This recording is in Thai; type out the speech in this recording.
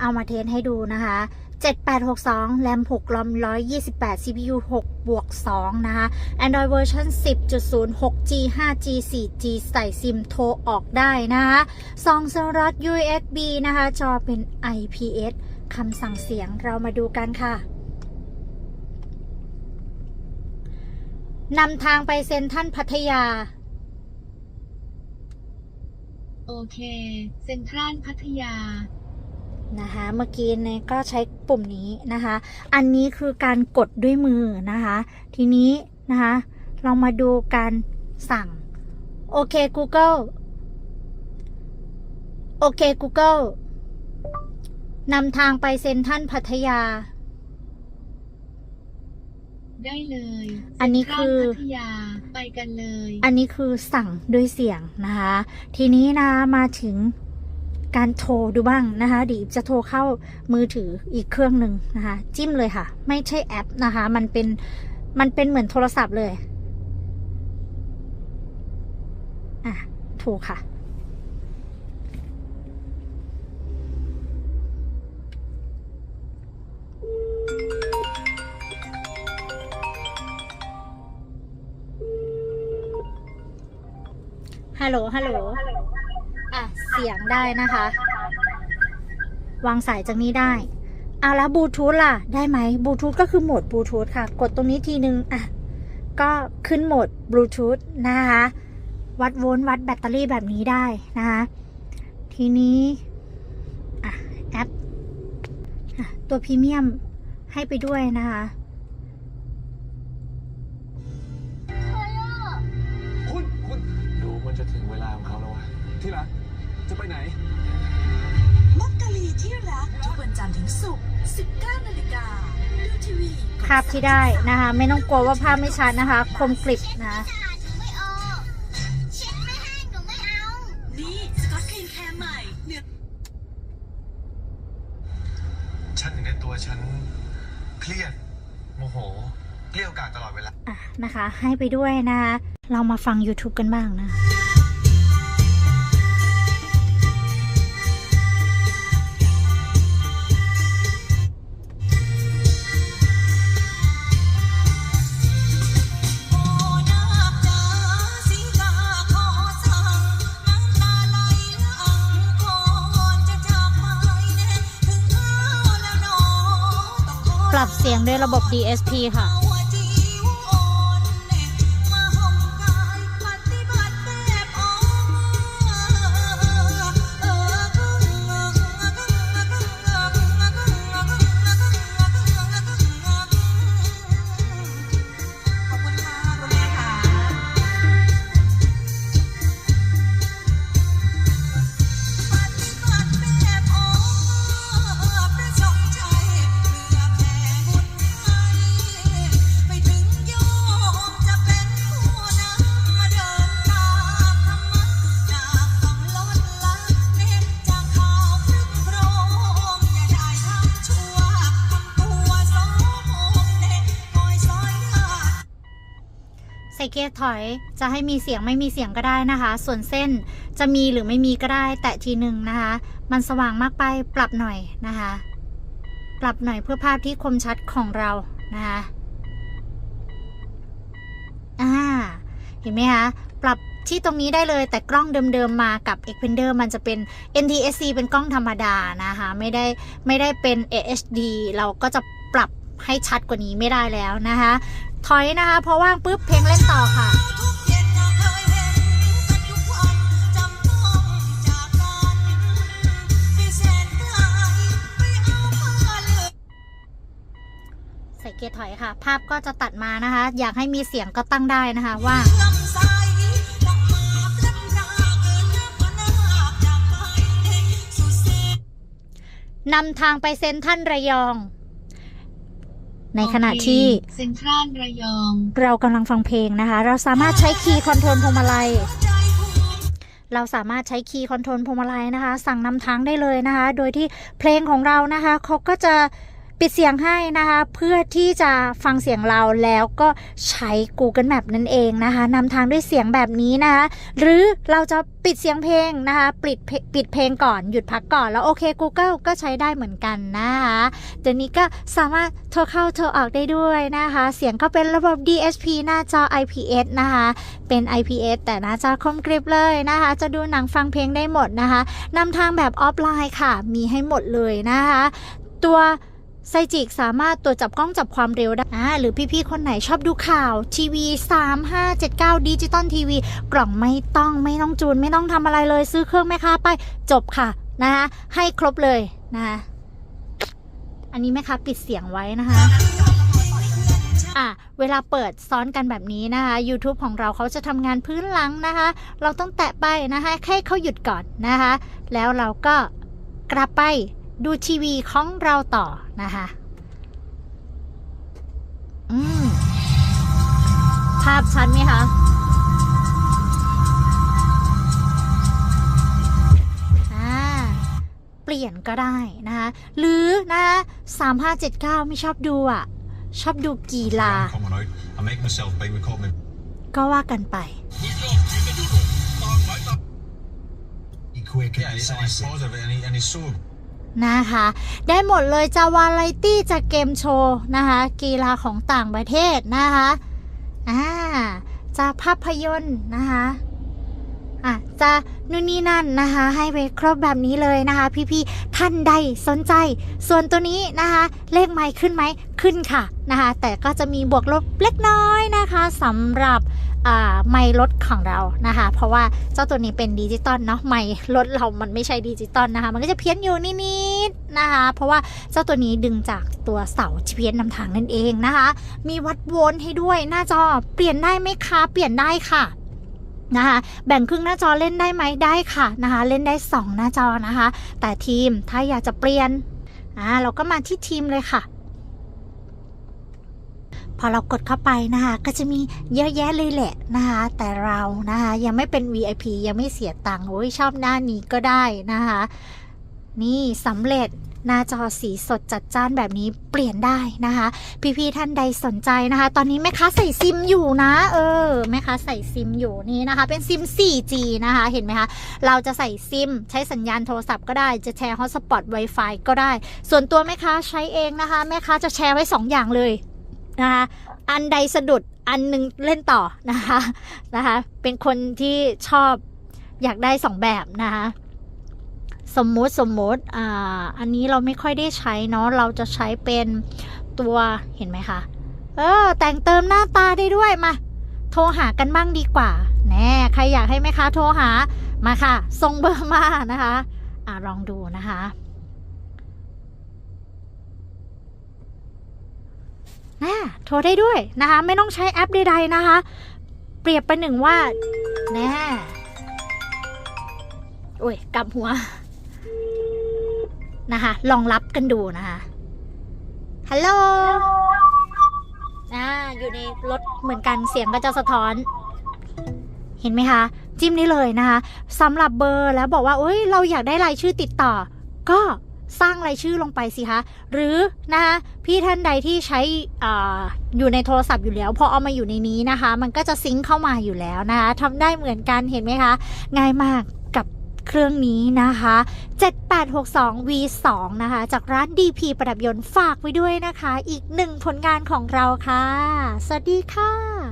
เอามาเทสให้ดูนะคะ 7862 แรม 6 ลอม 128 CPU 6 บวก 2 นะคะ Android version 10.0 6G 5G 4G ใส่ซิมโทรออกได้นะคะซองสล็อต USB นะคะ จอเป็น IPS คำสั่งเสียงเรามาดูกันค่ะนำทางไปเซ็นทรัลพัทยา โอเค เซ็นทรัลพัทยา นะคะเมื่อกี้เนี่ยก็ใช้ปุ่มนี้นะคะ อันนี้คือการกดด้วยมือนะคะ ทีนี้นะคะ เรามาดูการสั่ง โอเค Google โอเค Google นำทางไปเซ็นทรัลพัทยา ได้เลย อันนี้คือเซ็นทรัลพัทยาไปกันเลย อันนี้คือสั่งด้วยเสียงนะคะ ทีนี้นะมาถึง การโทรดูบ้างนะคะเดียวจะโทรเข้ามือถืออีกเครื่องหนึ่งนะคะ จิ้มเลยค่ะ ไม่ใช่แอปนะคะ มันเป็นมันเป็นเหมือนโทรศัพท์เลยอะถูกค่ะฮัลโหลฮัลโหล เสียงได้นะคะ วางสายจากนี้ได้อะแล้วบลูทูธล่ะ ได้ไหมบลูทูธก็คือโหมดบลูทูธค่ะ กดตรงนี้ทีนึงอะก็ขึ้นโหมดบลูทูธนะคะ วัดโวลต์วัดแบตเตอรี่แบบนี้ได้นะคะ ทีนี้อะแอปอะตัวพรีเมียมให้ไปด้วยนะคะคุณ คุณ ดูมันจะถึงเวลาของเขาแล้ววะที่รัก ศุกร์19นาฬิกาดูทีวีกดภาพที่ได้นะคะ ไม่ต้องกลัวว่าภาพไม่ชัดนะคะ คมกริบนะ นี่สกอตคลีนแคร์ใหม่เหนือฉันอยู่ในตัวฉัน เครียด โมโหเกลี้ยวกล่อมตลอดเวลา อะนะคะ ให้ไปด้วยนะคะ เรามาฟัง YouTube กันบ้างนะ รับเสียงด้วยระบบ DSP ค่ะ ใส่เกียร์ถอยจะให้มีเสียงไม่มีเสียงก็ได้นะคะ ส่วนเส้นจะมีหรือไม่มีก็ได้ แต่ทีหนึ่งนะคะ มันสว่างมากไปปรับหน่อยนะคะ ปรับหน่อยเพื่อภาพที่คมชัดของเรานะคะอ่าเห็นไหมคะปรับที่ตรงนี้ได้เลยแต่กล้องเดิมๆมากับ Xpander มันจะเป็น NTSC เป็นกล้องธรรมดานะคะไม่ได้ไม่ได้เป็น AHD เราก็จะปรับให้ชัดกว่านี้ไม่ได้แล้วนะคะ ถอยนะคะ พอว่างปุ๊บเพลงเล่นต่อค่ะใส่เกียร์ถอยค่ะ ภาพก็จะตัดมานะคะ อยากให้มีเสียงก็ตั้งได้นะคะว่านนำทางไปเซ็นทรันระยอง ในขณะที่เซ็นทรัลระยอง เรากำลังฟังเพลงนะคะ เราสามารถใช้คีย์คอนโทรลพวงมาลัยใจภูมิเราสามารถใช้คีย์คอนโทรลพวงมาลัยนะคะ สั่งนำทางได้เลยนะคะ โดยที่เพลงของเรานะคะเขาก็จะ ปิดเสียงให้นะคะ เพื่อที่จะฟังเสียงเราแล้วก็ใช้ Google Map นั่นเองนะคะนำทางด้วยเสียงแบบนี้นะคะหรือเราจะปิดเสียงเพลงนะคะปิดปิดเพลงก่อนหยุดพักก่อน แล้วโอเค Google ก็ใช้ได้เหมือนกันนะคะเดี๋ยวนี้ก็สามารถโทรเข้าโทรออกได้ด้วยนะคะ เสียงก็เป็นระบบ DSP หน้าจอ IPS นะคะเป็น IPS แต่หน้าจอคมกริบเลยนะคะ จะดูหนังฟังเพลงได้หมดนะคะนำทางแบบออฟไลน์ค่ะ มีให้หมดเลยนะคะ ตัว ไซจิกสามารถตรวจจับกล้องจับความเร็วได้อ่าหรือพี่ๆ คนไหนชอบดูข่าวทีวี 3579ดิจิตอลทีวีกล่องไม่ต้องไม่ต้องจูน ไม่ต้องทำอะไรเลยซื้อเครื่องแม่ค้าไปจบค่ะนะคะให้ครบเลยนะคะอันนี้แม่ค้าปิดเสียงไว้นะคะอะเวลาเปิดซ้อนกันแบบนี้นะคะ YouTube ของเราเขาจะทำงานพื้นหลังนะคะ เราต้องแตะไปนะคะแค่เขาหยุดก่อนนะคะ แล้วเราก็กลับไป ดูทีวีของเราต่อนะคะอืมภาพชัดไหมคะเปลี่ยนก็ได้นะคะหรือนะสามห้าเจ็ดเก้าไม่ชอบดูอะ ชอบดูกีฬา ก็ว่ากันไป นะคะ ได้หมดเลยจะวาไรตี้จะเกมโชว์นะคะกีฬาของต่างประเทศนะคะอ่าจะภาพยนตร์นะคะอะจะนู่นนี่นั่นนะคะ ให้ไปครบแบบนี้เลยนะคะ พี่ๆท่านใดสนใจ ส่วนตัวนี้นะคะ เลขไม้ขึ้นไหมขึ้นค่ะนะคะ แต่ก็จะมีบวกลบเล็กน้อยนะคะสำหรับ ไมค์รถของเรานะคะ เพราะว่าเจ้าตัวนี้เป็นดิจิตอลเนาะไมค์รถเรามันไม่ใช่ดิจิตอลนะคะ มันก็จะเพี้ยนอยู่นิดๆนะคะ เพราะว่าเจ้าตัวนี้ดึงจากตัวเสาเพี้ยนนำทางนั่นเองนะคะ มีวัดโวลต์ให้ด้วยหน้าจอเปลี่ยนได้ไหมคะเปลี่ยนได้ค่ะนะคะแบ่งครึ่งหน้าจอเล่นได้ไหมได้ค่ะนะคะ เล่นได้ 2 หน้าจอนะคะ แต่ทีมถ้าอยากจะเปลี่ยนอ่าเราก็มาที่ทีมเลยค่ะ อเรากดเข้าไปนะคะ ก็จะมีเยอะแยะเลยแหละนะคะ แต่เรานะคะยังไม่เป็น VIP ยังไม่เสียตังค์โอ้ยชอบหน้านี้ก็ได้นะคะ นี่สำเร็จหน้าจอสีสดจัดจ้านแบบนี้เปลี่ยนได้นะคะ พี่ๆท่านใดสนใจนะคะ ตอนนี้แม่ค้าใส่ซิมอยู่นะ เออแม่ค้าใส่ซิมอยู่นี่นะคะ เป็นซิม 4G นะคะเห็นไหมคะเราจะใส่ซิม ใช้สัญญาณโทรศัพท์ก็ได้จะแชร์ฮอตสปอต Wi-Fi ก็ได้ ส่วนตัวแม่ค้าใช้เองนะคะ แม่ค้าจะแชร์ไว้ 2 อย่างเลย นะคะอันใดสะดุดอันหนึงเล่นต่อนะคะนะคะเป็นคนที่ชอบอยากได้สองแบบนะคะสมมุติสมมุติอ่าอันนี้เราไม่ค่อยได้ใช้เนาะเราจะใช้เป็นตัวเห็นไหมคะเออแต่งเติมหน้าตาได้ด้วยมา โทรหากันบ้างดีกว่าแน่ใครอยากให้แม่ค้าโทรหามาค่ะส่งเบอร์มานะคะอ่าลองดูนะคะ อ่โทรได้ด้วยนะคะ ไม่ต้องใช้แอปใดๆนะคะ เปรียบปหนึ่งว่าแน่โอ้ยกลับหัวนะคะ ลองรับกันดูนะคะฮัลโหลอ่าอยู่ในรถเหมือนกันเสียงก็จะสะท้อน เห็นไหมคะ จิ้มได้เลยนะคะสำหรับเบอร์แล้วบอกว่าเอ้ยเราอยากได้รายชื่อติดต่อ ก็ สร้างรายชื่อลงไปสิคะ หรือนะคะพี่ท่านใดที่ใช้ออยู่ในโทรศัพท์อยู่แล้ว พอเอามาอยู่ในนี้นะคะ มันก็จะซิงค์เข้ามาอยู่แล้วนะคะทำได้เหมือนกันเห็นไหมคะ ง่ายมากกับเครื่องนี้นะคะ 7862 V2 นะคะ จากร้าน DP ประดับยนต์ฝากไว้ด้วยนะคะ อีกหนึ่งผลงานของเราค่ะ สวัสดีค่ะ